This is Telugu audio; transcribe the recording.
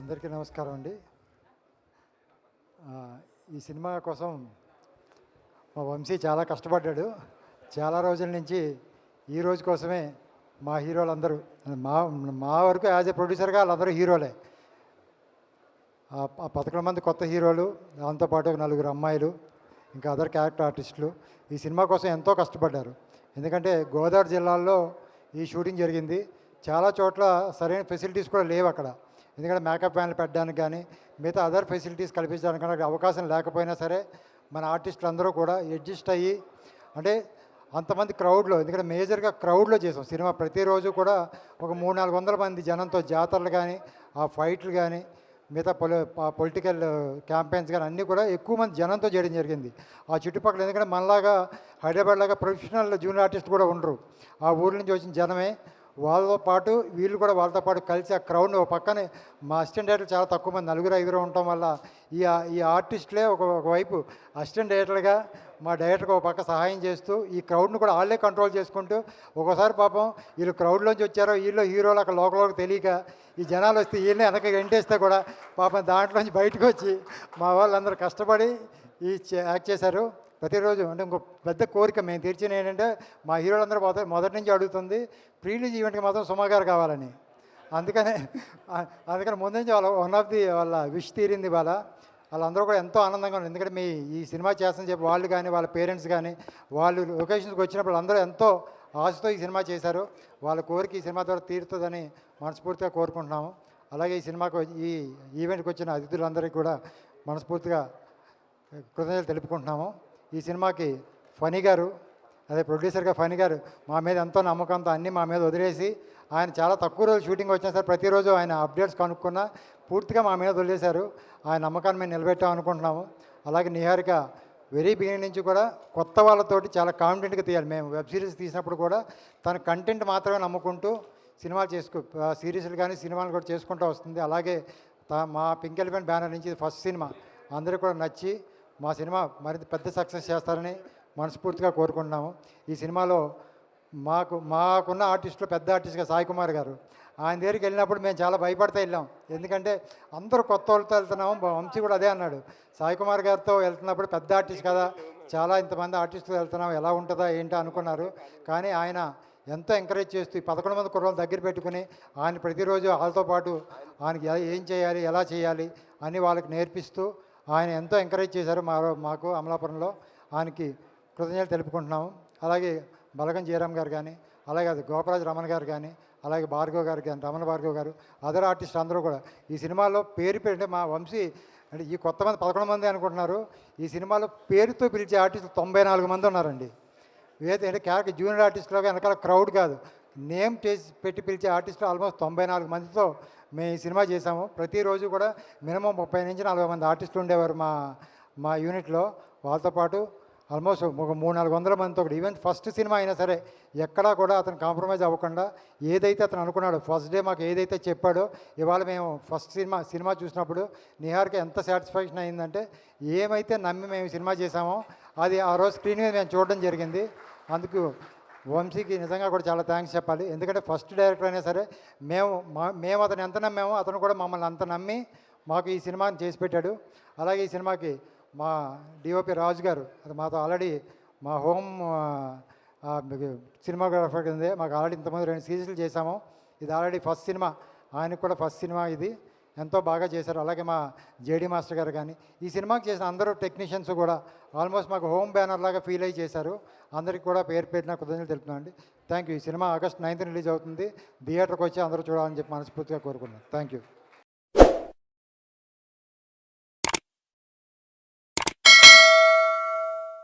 అందరికీ నమస్కారం అండి. ఈ సినిమా కోసం మా వంశీ చాలా కష్టపడ్డాడు. చాలా రోజుల నుంచి ఈ రోజు కోసమే మా హీరోలందరూ మా మా వరకు యాజ్ ఎ ప్రొడ్యూసర్గా వాళ్ళందరూ హీరోలే. ఆ పదకొండు మంది కొత్త హీరోలు దాంతోపాటు ఒక నలుగురు అమ్మాయిలు ఇంకా అదర్ క్యారెక్టర్ ఆర్టిస్టులు ఈ సినిమా కోసం ఎంతో కష్టపడ్డారు. ఎందుకంటే గోదావరి జిల్లాల్లో ఈ షూటింగ్ జరిగింది. చాలా చోట్ల సరైన ఫెసిలిటీస్ కూడా లేవు అక్కడ. ఎందుకంటే మేకప్ ప్యాన్లు పెట్టడానికి కానీ మిగతా అదర్ ఫెసిలిటీస్ కల్పించడానికి కానీ అవకాశం లేకపోయినా సరే మన ఆర్టిస్టులు అందరూ కూడా అడ్జస్ట్ అయ్యి అంటే అంతమంది క్రౌడ్లో ఎందుకంటే మేజర్గా క్రౌడ్లో చేసాం. సినిమా ప్రతిరోజు కూడా ఒక మూడు నాలుగు వందల మంది జనంతో జాతరలు కానీ ఆ ఫైట్లు కానీ మిగతా పొలి పొలిటికల్ క్యాంపెయిన్స్ కానీ అన్నీ కూడా ఎక్కువ మంది జనంతో చేయడం జరిగింది. ఆ చుట్టుపక్కల ఎందుకంటే మనలాగా హైదరాబాద్ లాగా ప్రొఫెషనల్ జూనియర్ ఆర్టిస్ట్ కూడా ఉండరు. ఆ ఊరి నుంచి వచ్చిన జనమే వాళ్ళతో పాటు వీళ్ళు కూడా వాళ్ళతో పాటు కలిసి ఆ క్రౌడ్ ఒక పక్కనే మా అసిస్టెంట్ డైరెక్టర్ చాలా తక్కువ మంది నలుగురు ఐదుగురు ఉండటం వల్ల ఈ ఈ ఆర్టిస్టులే ఒక ఒకవైపు అసిస్టెంట్ డైరెక్టర్గా మా డైరెక్టర్కి ఒక పక్క సహాయం చేస్తూ ఈ క్రౌడ్ను కూడా వాళ్ళే కంట్రోల్ చేసుకుంటూ ఒక్కోసారి పాపం వీళ్ళు క్రౌడ్లోంచి వచ్చారో వీళ్ళు హీరోలు అక్కడ లోకల్లోకి తెలియక ఈ జనాలు వస్తే వీళ్ళని వెనక ఎంటేస్తే కూడా పాపం దాంట్లోంచి బయటకు వచ్చి మా వాళ్ళందరూ కష్టపడి ఈ యాక్ట్ చేశారు. ప్రతిరోజు అంటే ఇంకో పెద్ద కోరిక మేము తీర్చిన ఏంటంటే మా హీరోలందరూ మొదటి మొదటి నుంచి అడుగుతుంది ప్రీలీజ్ ఈవెంట్కి మాత్రం సుమాగారు కావాలని. అందుకనే అందుకని ముందు నుంచి వాళ్ళ వన్ ఆఫ్ ది వాళ్ళ విష్ తీరింది వాళ్ళ వాళ్ళందరూ కూడా ఎంతో ఆనందంగా ఉన్నారు. ఎందుకంటే మీ ఈ సినిమా చేస్తని చెప్పి వాళ్ళు కానీ వాళ్ళ పేరెంట్స్ కానీ వాళ్ళు లొకేషన్స్కి వచ్చినప్పుడు అందరూ ఎంతో ఆశతో ఈ సినిమా చేశారు. వాళ్ళ కోరిక ఈ సినిమా ద్వారా తీరుతుందని మనస్ఫూర్తిగా కోరుకుంటున్నాము. అలాగే ఈ సినిమాకు ఈ ఈవెంట్కి వచ్చిన అతిథులందరికీ కూడా మనస్ఫూర్తిగా కృతజ్ఞతలు తెలుపుకుంటున్నాము. ఈ సినిమాకి ఫనీ గారు అదే ప్రొడ్యూసర్గా ఫనీ గారు మా మీద ఎంతో నమ్మకంతో అన్నీ మా మీద వదిలేసి ఆయన చాలా తక్కువ రోజు షూటింగ్ వచ్చినా సార్ ప్రతిరోజు ఆయన అప్డేట్స్ కనుక్కున్న పూర్తిగా మా మీద వదిలేశారు. ఆయన నమ్మకాన్ని మేము నిలబెట్టాం అనుకుంటున్నాము. అలాగే నిహారిక వెరీ బిగినింగ్ నుంచి కూడా కొత్త వాళ్ళతోటి చాలా కాన్ఫిడెంట్గా తీయాలి. మేము వెబ్ సిరీస్ తీసినప్పుడు కూడా తన కంటెంట్ మాత్రమే నమ్ముకుంటూ సినిమాలు చేసుకో సిరీస్లు కానీ సినిమాలు కూడా చేసుకుంటూ వస్తుంది. అలాగే మా పింక్ ఎలిఫెంట్ బ్యానర్ నుంచి ఫస్ట్ సినిమా. అందరికీ కూడా నచ్చి మా సినిమా మరింత పెద్ద సక్సెస్ చేస్తారని మనస్ఫూర్తిగా కోరుకుంటున్నాము. ఈ సినిమాలో మాకు మాకున్న ఆర్టిస్టులో పెద్ద ఆర్టిస్ట్గా సాయి కుమార్ గారు ఆయన దగ్గరికి వెళ్ళినప్పుడు మేము చాలా భయపడతా వెళ్ళాం. ఎందుకంటే అందరూ కొత్త వాళ్ళతో వెళ్తున్నాము వంశీ కూడా అదే అన్నాడు. సాయి కుమార్ గారితో వెళ్తున్నప్పుడు పెద్ద ఆర్టిస్ట్ కదా చాలా ఇంతమంది ఆర్టిస్టులు వెళ్తున్నాం ఎలా ఉంటుందా ఏంటో అనుకున్నారు. కానీ ఆయన ఎంతో ఎంకరేజ్ చేస్తూ ఈ పదకొండు మంది కుర్రలు దగ్గర పెట్టుకుని ఆయన ప్రతిరోజు వాళ్ళతో పాటు ఆయనకి ఏం చేయాలి ఎలా చేయాలి అని వాళ్ళకి నేర్పిస్తూ ఆయన ఎంతో ఎంకరేజ్ చేశారు మా మాకు అమలాపురంలో. ఆయనకి కృతజ్ఞతలు తెలుపుకుంటున్నాము. అలాగే బలగం జయరామ్ గారు కానీ అలాగే అది గోపరాజు రమణ గారు కానీ అలాగే భార్గవ్ గారు కానీ రమణ భార్గవ్ గారు అదర్ ఆర్టిస్ట్ అందరూ కూడా. ఈ సినిమాలో పేరు పేరు అంటే మా వంశీ అంటే ఈ కొత్త మంది పదకొండు మంది అనుకుంటున్నారు. ఈ సినిమాలో పేరుతో పిలిచే ఆర్టిస్టులు తొంభై నాలుగు మంది ఉన్నారండి. ఏదైతే అంటే క్యారెక్టర్ జూనియర్ ఆర్టిస్టులో వెనకాల క్రౌడ్ కాదు. నేమ్ చేసి పెట్టి పిలిచే ఆర్టిస్టులు ఆల్మోస్ట్ తొంభై నాలుగు మందితో మేము సినిమా చేసాము ప్రతిరోజు కూడా మినిమం ముప్పై నుంచి నలభై మంది ఆర్టిస్టులు ఉండేవారు మా మా యూనిట్లో. వాళ్ళతో పాటు ఆల్మోస్ట్ ఒక మూడు నాలుగు వందల మందితో ఒకటి ఈవెన్ ఫస్ట్ సినిమా అయినా సరే ఎక్కడా కూడా అతను కాంప్రమైజ్ అవ్వకుండా ఏదైతే అతను అనుకున్నాడో ఫస్ట్ డే మాకు ఏదైతే చెప్పాడో ఇవాళ మేము ఫస్ట్ సినిమా సినిమా చూసినప్పుడు నిహార్కి ఎంత సాటిస్ఫాక్షన్ అయిందంటే ఏమైతే నమ్మి మేము సినిమా చేసామో అది ఆ రోజు స్క్రీన్ మీద మేము చూడడం జరిగింది. అందుకు వంశీకి నిజంగా కూడా చాలా థ్యాంక్స్ చెప్పాలి. ఎందుకంటే ఫస్ట్ డైరెక్టర్ అయినా సరే మేము మా మేము అతను ఎంత నమ్మామో అతను కూడా మమ్మల్ని అంత నమ్మి మాకు ఈ సినిమాని చేసి పెట్టాడు. అలాగే ఈ సినిమాకి మా డిఓపి రాజు గారు అది మాతో ఆల్రెడీ మా హోమ్ సినిమాగ్రాఫర్ కింద మాకు ఆల్రెడీ ఇంతమంది రెండు సీరీస్లు చేశాము. ఇది ఆల్రెడీ ఫస్ట్ సినిమా ఆయనకు కూడా ఫస్ట్ సినిమా ఇది. ఎంతో బాగా చేశారు. అలాగే మా జేడి మాస్టర్ గారు కానీ ఈ సినిమాకి చేసిన అందరూ టెక్నీషియన్స్ కూడా ఆల్మోస్ట్ మాకు హోమ్ బ్యానర్ లాగా ఫీల్ అయ్యి చేశారు. అందరికీ కూడా పేరు పెట్టిన కృతజ్ఞతలు తెలుపుతున్నాను అండి థ్యాంక్ యూ ఈ సినిమా ఆగస్ట్ నైన్త్ రిలీజ్ అవుతుంది. థియేటర్కి వచ్చి అందరూ చూడాలని చెప్పి మనస్ఫూర్తిగా కోరుకున్నాను థ్యాంక్ యూ